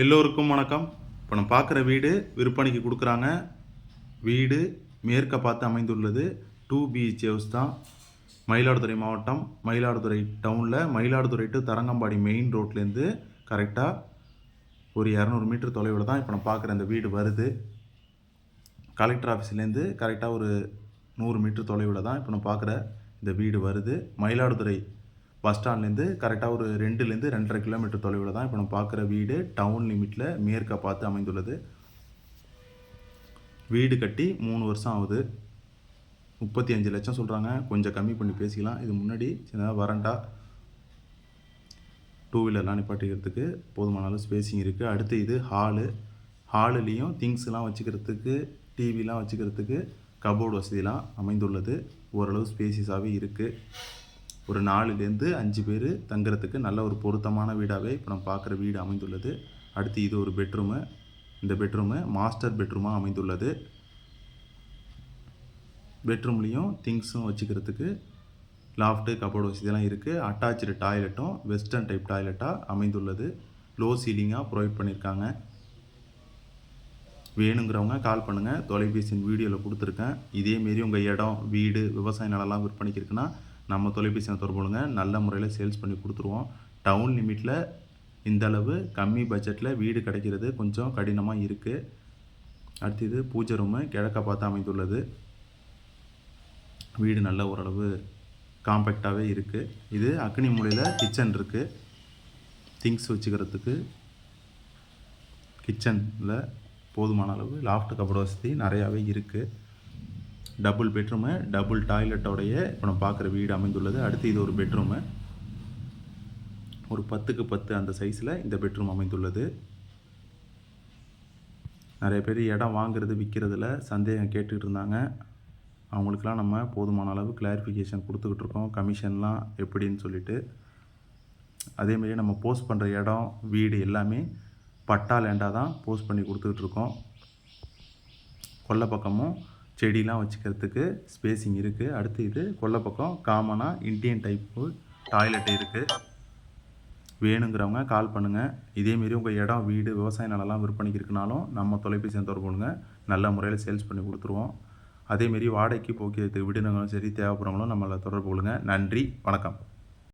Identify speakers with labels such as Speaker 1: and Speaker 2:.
Speaker 1: எல்லோருக்கும் வணக்கம். இப்போ நம்ம பார்க்குற வீடு விற்பனைக்கு கொடுக்குறாங்க. வீடு மேற்க பார்த்து அமைந்துள்ளது. டூ பிஹெச் ஹவுஸ் தான். மயிலாடுதுறை மாவட்டம் மயிலாடுதுறை டவுனில். மயிலாடுதுறை டு தரங்கம்பாடி மெயின் ரோட்லேருந்து கரெக்டாக ஒரு இரநூறு மீட்டர் தொலைவில் தான் இப்போ நம்ம பார்க்குற இந்த வீடு வருது. கலெக்டர் ஆஃபீஸ்லேருந்து கரெக்டாக ஒரு நூறு மீட்டர் தொலைவில் தான் இப்போ நம்ம பார்க்குற இந்த வீடு வருது. மயிலாடுதுறை பஸ் ஸ்டாண்ட்லேருந்து கரெக்டாக ஒரு ரெண்டுலேருந்து ரெண்டரை கிலோமீட்டர் தொலைவில் தான் இப்போ நம்ம பார்க்குற வீடு. டவுன் லிமிட்டில் மேற்கை பார்த்து அமைந்துள்ளது. வீடு கட்டி மூணு வருஷம் ஆகுது. முப்பத்தி அஞ்சு லட்சம் சொல்கிறாங்க கொஞ்சம் கம்மி பண்ணி பேசிக்கலாம். இது முன்னாடி சின்னதாக வரண்டா டூ வீலர்லாம் நிப்பாட்டிக்கிறதுக்கு போதுமான அளவு ஸ்பேசிங் இருக்குது அடுத்து இது ஹாலு ஹாலுலேயும் திங்ஸ்லாம் வச்சுக்கிறதுக்கு டிவிலாம் வச்சுக்கிறதுக்கு கபோர்டு வசதிலாம் அமைந்துள்ளது. ஓரளவு ஸ்பேசியஸாகவே இருக்குது ஒரு நாலுலேருந்து அஞ்சு பேர் தங்குறதுக்கு நல்ல ஒரு பொருத்தமான வீடாகவே இப்போ நம்ம பார்க்குற வீடு அமைந்துள்ளது. அடுத்து இது ஒரு பெட்ரூமு இந்த பெட்ரூமு மாஸ்டர் பெட்ரூமாக அமைந்துள்ளது. பெட்ரூம்லேயும் திங்ஸும் வச்சுக்கிறதுக்கு லாஃப்ட்டு கபோர்டு வசதியெல்லாம் இருக்குது அட்டாச்சு டாய்லெட்டும் வெஸ்டர்ன் டைப் டாய்லெட்டாக அமைந்துள்ளது. லோ சீலிங்காக ப்ரொவைட் பண்ணியிருக்காங்க வேணுங்கிறவங்க கால் பண்ணுங்கள் தொலைபேசியின் வீடியோவில் கொடுத்துருக்கேன். இதேமாரி உங்கள் இடம் வீடு விவசாய நிலம்லாம் விற்பனைக்கு இருக்குன்னா நம்ம தொலைபேசியில் தொடர்பு கொள்ளுங்க நல்ல முறையில் சேல்ஸ் பண்ணி கொடுத்துருவோம். டவுன் லிமிட்டில் இந்த அளவு கம்மி பட்ஜெட்டில் வீடு கிடைக்கிறது கொஞ்சம் கடினமாக இருக்குது அடுத்தது பூஜை ரூமு கிழக்க பார்த்து அமைந்துள்ளது. வீடு நல்ல ஓரளவு காம்பேக்டாகவே இருக்குது இது அக்னி மூலையில் கிச்சன் இருக்குது திங்ஸ் வச்சுக்கிறதுக்கு கிச்சனில் போதுமான அளவு லாஃப்ட் கபோர்டு வசதி நிறையாவே இருக்குது டபுள் பெட்ரூமு டபுள் டாய்லெட்டோடைய இப்போ நம்ம பார்க்குற வீடு அமைந்துள்ளது. அடுத்து இது ஒரு பெட்ரூமு ஒரு பத்துக்கு பத்து அந்த சைஸில் இந்த பெட்ரூம் அமைந்துள்ளது. நிறைய பேர் இடம் வாங்குறது விற்கிறதுல சந்தேகம் கேட்டுக்கிட்டு இருந்தாங்க. அவங்களுக்கெல்லாம் நம்ம போதுமான அளவு கிளாரிஃபிகேஷன் கொடுத்துக்கிட்டு இருக்கோம். கமிஷன்லாம் எப்படின்னு சொல்லிட்டு. அதேமாரி நம்ம போஸ்ட் பண்ணுற இடம் வீடு எல்லாமே பட்டா லேண்டாக தான் போஸ்ட் பண்ணி கொடுத்துக்கிட்டு இருக்கோம். கொல்லை பக்கமும் செடிலாம் வச்சுக்கிறதுக்கு ஸ்பேசிங் இருக்குது அடுத்து இது கொல்லை பக்கம் காமனாக இண்டியன் டைப்பு டாய்லெட் இருக்குது வேணுங்கிறவங்க கால் பண்ணுங்கள் இதேமாரி உங்கள் இடம் வீடு விவசாய நிலம்லாம் விற்பனைக்கு இருக்குனாலும் நம்ம தொலைபேசி தொடர்பு கொள்ளுங்க. நல்ல முறையில் சேல்ஸ் பண்ணி கொடுத்துருவோம். அதேமாரி வாடகைக்கு போக்கியத்துக்கு விடுனங்களும் சரி தேவைப்படுறவங்களும் நம்மளை தொடர்பு கொள்ளுங்கள் நன்றி வணக்கம்.